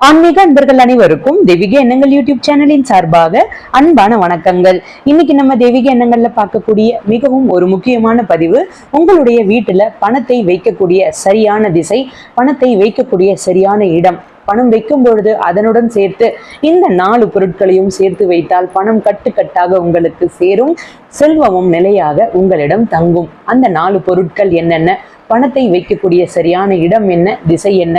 ஆன்மீக அன்பர்கள் அனைவருக்கும் தெய்வீக எண்ணங்கள் யூடியூப் சேனலின் சார்பாக அன்பான வணக்கங்கள். இன்னைக்கு நம்ம தெய்வீக எண்ணங்கள்ல பார்க்கக்கூடிய மிகவும் ஒரு முக்கியமான பதிவு உங்களுடைய வீட்டுல பணத்தை வைக்கக்கூடிய சரியான திசை பணத்தை வைக்கக்கூடிய சரியான இடம். பணம் வைக்கும் பொழுது அதனுடன் சேர்த்து இந்த நாலு பொருட்களையும் சேர்த்து வைத்தால் பணம் கட்டுக்கட்டாக உங்களுக்கு சேரும் செல்வமும் நிலையாக உங்களிடம் தங்கும். அந்த நாலு பொருட்கள் என்னென்ன? பணத்தை வைக்கக்கூடிய சரியான இடம் என்ன? திசை என்ன?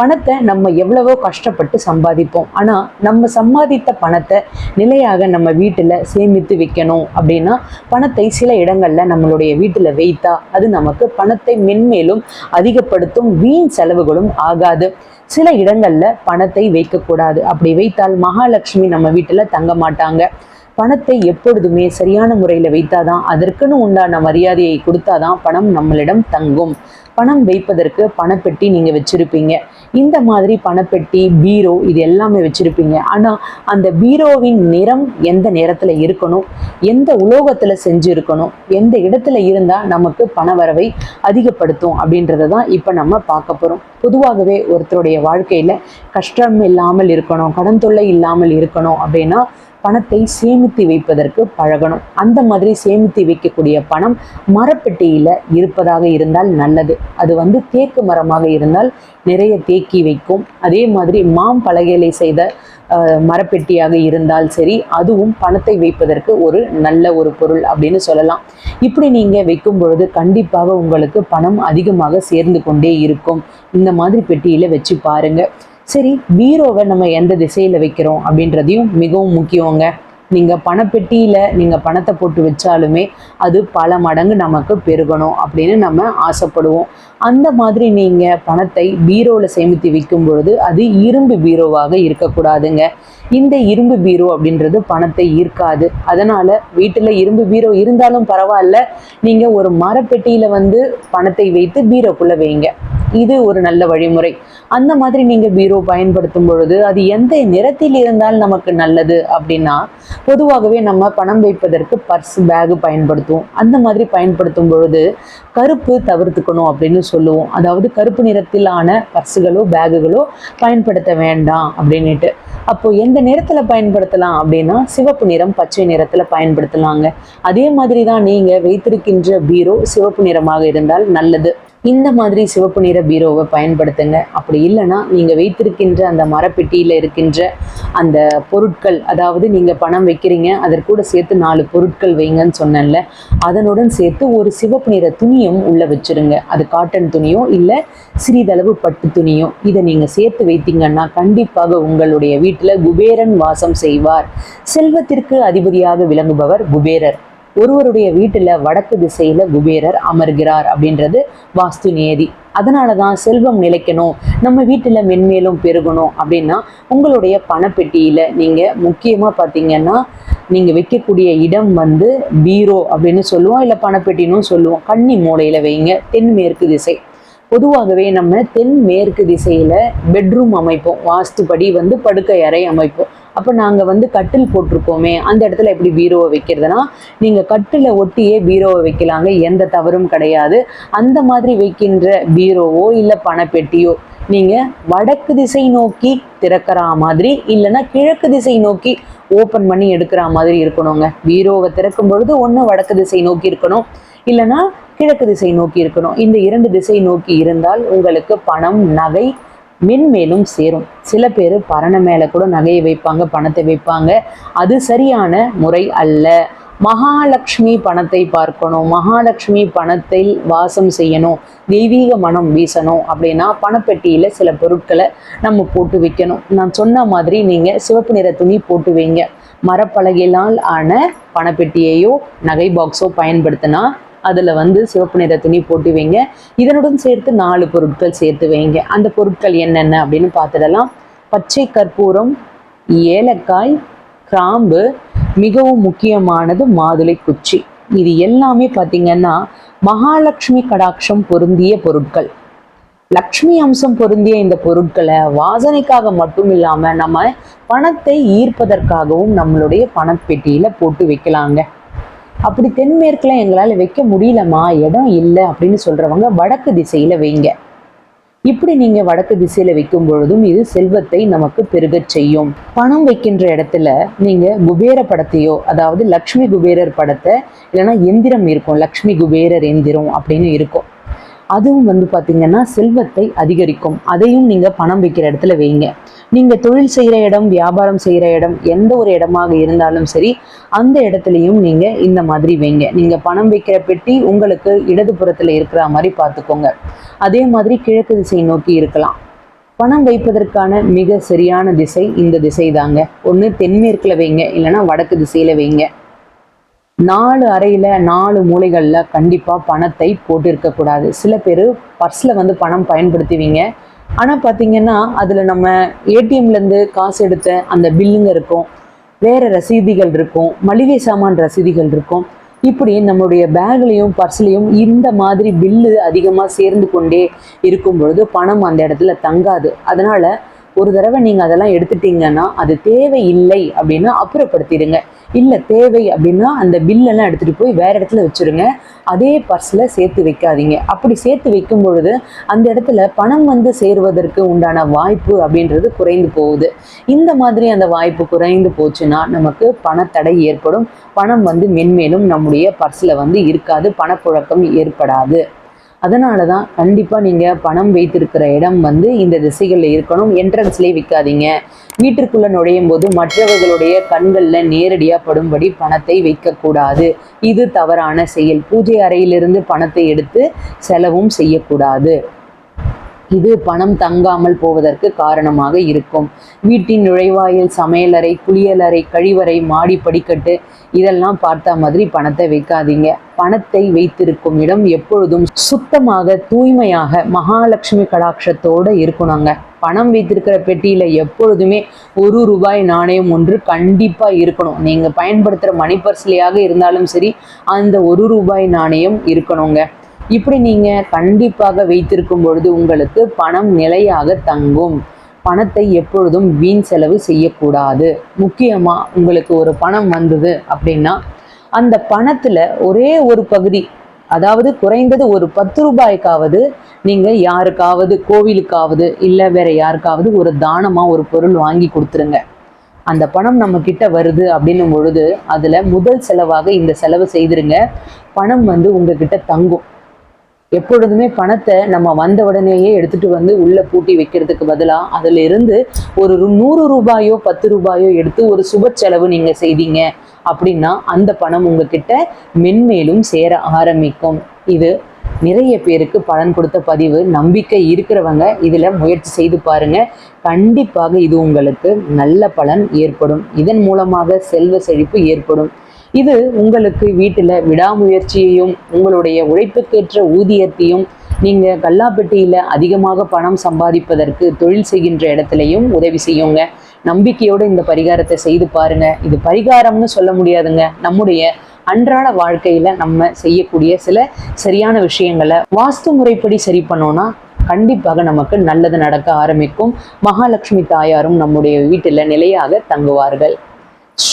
பணத்தை நம்ம எவ்வளவோ கஷ்டப்பட்டு சம்பாதிப்போம். ஆனால் நம்ம சம்பாதித்த பணத்தை நிலையாக நம்ம வீட்டில் சேமித்து வைக்கணும் அப்படின்னா பணத்தை சில இடங்களில் நம்மளுடைய வீட்டில் வைத்தா அது நமக்கு பணத்தை மென்மேலும் அதிகப்படுத்தும் வீண் செலவுகளும் ஆகாது. சில இடங்களில் பணத்தை வைக்கக்கூடாது. அப்படி வைத்தால் மகாலட்சுமி நம்ம வீட்டில் தங்க மாட்டாங்க. பணத்தை எப்பொழுதுமே சரியான முறையில் வைத்தாதான் அதற்குன்னு உண்டான மரியாதையை கொடுத்தாதான் பணம் நம்மளிடம் தங்கும். பணம் வைப்பதற்கு பணப்பெட்டி நீங்கள் வச்சுருப்பீங்க. இந்த மாதிரி பணப்பெட்டி பீரோ இது எல்லாமே வச்சுருப்பீங்க. ஆனால் அந்த பீரோவின் நிறம் எந்த நேரத்தில் இருக்கணும்? எந்த உலோகத்தில் செஞ்சு இருக்கணும் எந்த இடத்துல இருந்தால் நமக்கு பண வரவை அதிகப்படுத்தும்? அப்படின்றத தான் இப்போ நம்ம பார்க்க போகிறோம் பொதுவாகவே ஒருத்தருடைய வாழ்க்கையில் கஷ்டம் இல்லாமல் இருக்கணும் கடன் தொல்லை இல்லாமல் இருக்கணும் அப்படின்னா பணத்தை சேமித்து வைப்பதற்கு பழகணும். அந்த மாதிரி சேமித்து வைக்கக்கூடிய பணம் மரப்பெட்டியில் இருப்பதாக இருந்தால் நல்லது. அது வந்து தேக்கு மரமாக இருந்தால் நிறைய தேக்கி வைக்கும். அதே மாதிரி மாம் பலகையிலை செய்த மரப்பெட்டியாக இருந்தால் சரி அதுவும் பணத்தை வைப்பதற்கு ஒரு நல்ல ஒரு பொருள் அப்படின்னு சொல்லலாம். இப்படி நீங்கள் வைக்கும் பொழுது கண்டிப்பாக உங்களுக்கு பணம் அதிகமாக சேர்ந்து கொண்டே இருக்கும். இந்த மாதிரி பெட்டியில் வச்சு பாருங்க. சரி பீரோவை நம்ம எந்த திசையில் வைக்கிறோம் அப்படின்றதையும் மிகவும் முக்கியங்க. நீங்கள் பணப்பெட்டியில் நீங்கள் பணத்தை போட்டு வச்சாலுமே அது பல மடங்கு நமக்கு பெருகணும் அப்படின்னு நம்ம ஆசைப்படுவோம். அந்த மாதிரி நீங்கள் பணத்தை பீரோவில் சேமித்து வைக்கும் பொழுது அது இரும்பு பீரோவாக இருக்கக்கூடாதுங்க. இந்த இரும்பு பீரோ அப்படின்றது பணத்தை ஈர்க்காது. அதனால் வீட்டில் இரும்பு பீரோ இருந்தாலும் பரவாயில்ல. நீங்கள் ஒரு மரப்பெட்டியில் வந்து பணத்தை வைத்து பீரோக்குள்ளே வைங்க. இது ஒரு நல்ல வழிமுறை. அந்த மாதிரி நீங்கள் பீரோ பயன்படுத்தும் பொழுது அது எந்த நிறத்தில் இருந்தால் நமக்கு நல்லது அப்படின்னா பொதுவாகவே நம்ம பணம் வைப்பதற்கு பர்ஸ் பேகு பயன்படுத்துவோம். அந்த மாதிரி பயன்படுத்தும் பொழுது கருப்பு தவிர்த்துக்கணும் அப்படின்னு சொல்லுவோம். அதாவது கருப்பு நிறத்திலான பர்ஸுகளோ பேகுகளோ பயன்படுத்த வேண்டாம் அப்படின்னுட்டு. அப்போ எந்த நிறத்தில் பயன்படுத்தலாம் அப்படின்னா சிவப்பு நிறம் பச்சை நிறத்தில் பயன்படுத்தலாங்க. அதே மாதிரி தான் நீங்கள் வைத்திருக்கின்ற பீரோ சிவப்பு நிறமாக இருந்தால் நல்லது. இந்த மாதிரி சிவப்பு நிற பீரோவை பயன்படுத்துங்க. அப்படி இல்லைன்னா நீங்கள் வைத்திருக்கின்ற அந்த மரப்பெட்டியில் இருக்கின்ற அந்த பொருட்கள் அதாவது நீங்கள் பணம் வைக்கிறீங்க அதற்கூட சேர்த்து நாலு பொருட்கள் வைங்கன்னு சொன்னேன்ல அதனுடன் சேர்த்து ஒரு சிவப்பு நிற துணியும் உள்ளே வச்சிருங்க. அது காட்டன் துணியோ இல்லை சிறிதளவு பட்டு துணியோ. இதை நீங்கள் சேர்த்து வைத்தீங்கன்னா கண்டிப்பாக உங்களுடைய வீட்டில் குபேரன் வாசம் செய்வார். செல்வத்திற்கு அதிபதியாக விளங்குபவர் குபேரர். ஒருவருடைய வீட்டில் வடக்கு திசையில் குபேரர் அமர்கிறார் அப்படின்றது வாஸ்து நியதி. அதனால தான் செல்வம் நிலைக்கணும் நம்ம வீட்டில் மென்மேலும் பெருகணும் அப்படின்னா உங்களுடைய பணப்பெட்டியில் நீங்கள் முக்கியமாக பார்த்தீங்கன்னா நீங்கள் வைக்கக்கூடிய இடம் வந்து பீரோ அப்படின்னு சொல்லுவோம் இல்லை பணப்பெட்டினும் சொல்லுவோம். கன்னி மூலையில் வைங்க தென்மேற்கு திசை. பொதுவாகவே நம்ம தென் மேற்கு திசையில் பெட்ரூம் அமைப்போம் வாஸ்துபடி வந்து படுக்கை அறை அமைப்போம். அப்போ நாங்கள் வந்து கட்டில் போட்டிருக்கோமே அந்த இடத்துல எப்படி பீரோவை வைக்கிறதுனா நீங்கள் கட்டில் ஒட்டியே பீரோவை வைக்கலாங்க எந்த தவறும் கிடையாது. அந்த மாதிரி வைக்கின்ற பீரோவோ இல்லை பணப்பெட்டியோ நீங்கள் வடக்கு திசை நோக்கி திறக்கிற மாதிரி இல்லைன்னா கிழக்கு திசை நோக்கி ஓப்பன் பண்ணி எடுக்கிற மாதிரி இருக்கணுங்க. பீரோவை திறக்கும் பொழுது ஒன்று வடக்கு திசை நோக்கி இருக்கணும் இல்லைன்னா கிழக்கு திசை நோக்கி இருக்கணும். இந்த இரண்டு திசை நோக்கி இருந்தால் உங்களுக்கு பணம் நகை மென்மேலும் சேரும். சில பேர் பரண மேலே கூட நகையை வைப்பாங்க பணத்தை வைப்பாங்க. அது சரியான முறை அல்ல. மகாலட்சுமி பணத்தை பார்க்கணும். மகாலட்சுமி பணத்தில் வாசம் செய்யணும். தெய்வீக மனம் வீசணும் அப்படின்னா பணப்பெட்டியில் சில பொருட்களை நம்ம போட்டு வைக்கணும். நான் சொன்ன மாதிரி நீங்கள் சிவப்பு நிற துணி போட்டு வைங்க. மரப்பலகையினால் ஆன பணப்பெட்டியையோ நகை பாக்ஸோ பயன்படுத்தினா அதில் வந்து சிவப்பு நிற துணி போட்டு வைங்க. இதனுடன் சேர்த்து நாலு பொருட்கள் சேர்த்து வைங்க. அந்த பொருட்கள் என்னென்ன அப்படின்னு பார்த்துடலாம். பச்சை கற்பூரம் ஏலக்காய் கிராம்பு மிகவும் முக்கியமானது மாதுளை குச்சி. இது எல்லாமே பார்த்தீங்கன்னா மகாலட்சுமி கடாட்சம் பொருந்திய பொருட்கள். லக்ஷ்மி அம்சம் பொருந்திய இந்த பொருட்களை வாசனைக்காக மட்டும் இல்லாமல் நம்ம பணத்தை ஈர்ப்பதற்காகவும் நம்மளுடைய பணப்பெட்டியில போட்டு வைக்கலாங்க. அப்படி தென்மேற்குல எங்களால் வைக்க முடியலம்மா இடம் இல்லை அப்படின்னு சொல்றவங்க வடக்கு திசையில வைங்க. இப்படி நீங்க வடக்கு திசையில வைக்கும் பொழுதும் இது செல்வத்தை நமக்கு பெருகச் செய்யும். பணம் வைக்கின்ற இடத்துல நீங்க குபேர படத்தையோ அதாவது லக்ஷ்மி குபேரர் படத்தை இல்லைன்னா எந்திரம் இருக்கும் லக்ஷ்மி குபேரர் எந்திரம் அப்படின்னு இருக்கும். அதுவும் வந்து பார்த்திங்கன்னா செல்வத்தை அதிகரிக்கும். அதையும் நீங்க பணம் வைக்கிற இடத்துல வைங்க. நீங்க தொழில் செய்யற இடம் வியாபாரம் செய்யற இடம் எந்த ஒரு இடமாக இருந்தாலும் சரி அந்த இடத்துலையும் நீங்க இந்த மாதிரி வைங்க. நீங்க பணம் வைக்கிற பெட்டி உங்களுக்கு இடதுபுறத்துல இருக்கிற மாதிரி பார்த்துக்கோங்க. அதே மாதிரி கிழக்கு திசை நோக்கி இருக்கலாம். பணம் வைப்பதற்கான மிக சரியான திசை இந்த திசை தாங்க. ஒன்று தென்மேற்குல வைங்க இல்லைன்னா வடக்கு திசையில வைங்க. நாலு அறையில நாலு மூலைகள்ல கண்டிப்பா பணத்தை போட்டு இருக்கக்கூடாது சில பேர் பர்ஸ்ல வந்து பணம் பயன்படுத்துவீங்க ஆனால் பார்த்தீங்கன்னா அதில் நம்ம ஏடிஎம்லேருந்து காசு எடுத்த அந்த பில்லுங்க இருக்கும். வேறு ரசீதிகள் இருக்கும். மளிகை சாமான் ரசீதிகள் இருக்கும். இப்படி நம்மளுடைய பேக்லேயும் பர்ஸ்லேயும் இந்த மாதிரி பில்லு அதிகமாக சேர்ந்து கொண்டே இருக்கும் பொழுது பணம் அந்த இடத்துல தங்காது. அதனால் ஒரு தடவை நீங்கள் அதெல்லாம் எடுத்துட்டீங்கன்னா அது தேவை இல்லை அப்படின்னா அப்புறப்படுத்திடுங்க. இல்லை தேவை அப்படின்னா அந்த பில்லெல்லாம் எடுத்துகிட்டு போய் வேறு இடத்துல வச்சுருங்க. அதே பர்ஸில் சேர்த்து வைக்காதீங்க. அப்படி சேர்த்து வைக்கும் பொழுது அந்த இடத்துல பணம் வந்து சேருவதற்கு உண்டான வாய்ப்பு அப்படின்றது குறைந்து போகுது. இந்த மாதிரி அந்த வாய்ப்பு குறைந்து போச்சுன்னா நமக்கு பணத்தடை ஏற்படும். பணம் வந்து மென்மேலும் நம்முடைய பர்ஸில் வந்து இருக்காது. பணப்புழக்கம் ஏற்படாது. அதனால தான் கண்டிப்பாக நீங்கள் பணம் வைத்திருக்கிற இடம் வந்து இந்த திசைகளில் இருக்கணும். என்ட்ரன்ஸ்லேயே விற்காதீங்க வீட்டிற்குள்ளே நுழையும் போது மற்றவர்களுடைய கண்களில் நேரடியாக படும்படி பணத்தை வைக்கக்கூடாது. இது தவறான செயல். பூஜை அறையிலிருந்து பணத்தை எடுத்து செலவும் செய்யக்கூடாது. இது பணம் தங்காமல் போவதற்கு காரணமாக இருக்கும். வீட்டின் நுழைவாயில் சமையலறை குளியலறை கழிவறை மாடி படிக்கட்டு இதெல்லாம் பார்த்த மாதிரி பணத்தை வைக்காதீங்க. பணத்தை வைத்திருக்கும் இடம் எப்பொழுதும் சுத்தமாக தூய்மையாக மகாலட்சுமி கடாட்சத்தோடு இருக்கணுங்க. பணம் வைத்திருக்கிற பெட்டியில் எப்பொழுதுமே ஒரு ரூபாய் நாணயம் ஒன்று கண்டிப்பாக இருக்கணும். நீங்கள் பயன்படுத்துகிற மணி பர்ஸ்லையாக இருந்தாலும் சரி அந்த ஒரு ரூபாய் நாணயம் இருக்கணுங்க. இப்படி நீங்க கண்டிப்பாக வைத்திருக்கும் பொழுது உங்களுக்கு பணம் நிலையாக தங்கும். பணத்தை எப்பொழுதும் வீண் செலவு செய்யக்கூடாது. முக்கியமா உங்களுக்கு ஒரு பணம் வந்தது அப்படின்னா அந்த பணத்துல ஒரே ஒரு பகுதி அதாவது குறைந்தது ஒரு பத்து ரூபாய்க்காவது நீங்க யாருக்காவது கோவிலுக்காவது இல்லை வேற யாருக்காவது ஒரு தானமா ஒரு பொருள் வாங்கி கொடுத்துருங்க. அந்த பணம் நம்ம கிட்ட வருது அப்படின்னும் பொழுது அதுல முதல் செலவாக இந்த செலவு செய்திருங்க. பணம் வந்து உங்ககிட்ட தங்கும். எப்பொழுதுமே பணத்தை நம்ம வந்த உடனேயே எடுத்துட்டு வந்து உள்ள பூட்டி வைக்கிறதுக்கு பதிலாக அதுல இருந்து ஒரு நூறு ரூபாயோ பத்து ரூபாயோ எடுத்து ஒரு சுப செலவு நீங்க செய்தீங்க அப்படின்னா அந்த பணம் உங்ககிட்ட மென்மேலும் சேர ஆரம்பிக்கும். இது நிறைய பேருக்கு பலன் கொடுத்த பதிவு. நம்பிக்கை இருக்கிறவங்க இதில் முயற்சி செய்து பாருங்க. கண்டிப்பாக இது உங்களுக்கு நல்ல பலன் ஏற்படும். இதன் மூலமாக செல்வ செழிப்பு ஏற்படும். இது உங்களுக்கு வீட்டில் விடாமுயற்சியையும் உங்களுடைய உழைப்புக்கேற்ற ஊதியத்தையும் நீங்கள் கல்லாப்பட்டியில் அதிகமாக பணம் சம்பாதிப்பதற்கு தொழில் செய்கின்ற இடத்துலையும் உதவி செய்யுங்க. நம்பிக்கையோடு இந்த பரிகாரத்தை செய்து பாருங்க. இது பரிகாரம்னு சொல்ல முடியாதுங்க. நம்முடைய அன்றாட வாழ்க்கையில நம்ம செய்யக்கூடிய சில சரியான விஷயங்களை வாஸ்து முறைப்படி சரி பண்ணோம்னா கண்டிப்பாக நமக்கு நல்லது நடக்க ஆரம்பிக்கும். மகாலட்சுமி தாயாரும் நம்முடைய வீட்டில் நிலையாக தங்குவார்கள்.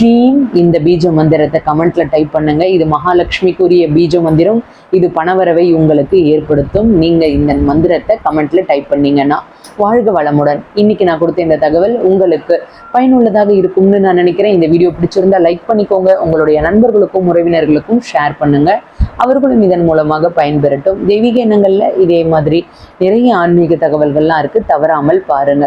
ஸ்ரீம் இந்த பீஜ மந்திரத்தை கமெண்ட்ல டைப் பண்ணுங்க. இது மகாலட்சுமிக்குரிய பீஜ மந்திரம். இது பணவரவை உங்களுக்கு ஏற்படுத்தும். நீங்க இந்த மந்திரத்தை கமெண்ட்ல டைப் பண்ணீங்கன்னா வாழ்க வளமுடன். இன்னைக்கு நான் கொடுத்த இந்த தகவல் உங்களுக்கு பயனுள்ளதாக இருக்கும்னு நான் நினைக்கிறேன். இந்த வீடியோ பிடிச்சிருந்தா லைக் பண்ணிக்கோங்க. உங்களுடைய நண்பர்களுக்கும் உறவினர்களுக்கும் ஷேர் பண்ணுங்க. அவர்களும் இதன் மூலமாக பயன்பெறட்டும். தெய்வீக எண்ணங்கள்ல இதே மாதிரி நிறைய ஆன்மீக தகவல்கள்லாம் இருக்கு. தவறாமல் பாருங்க.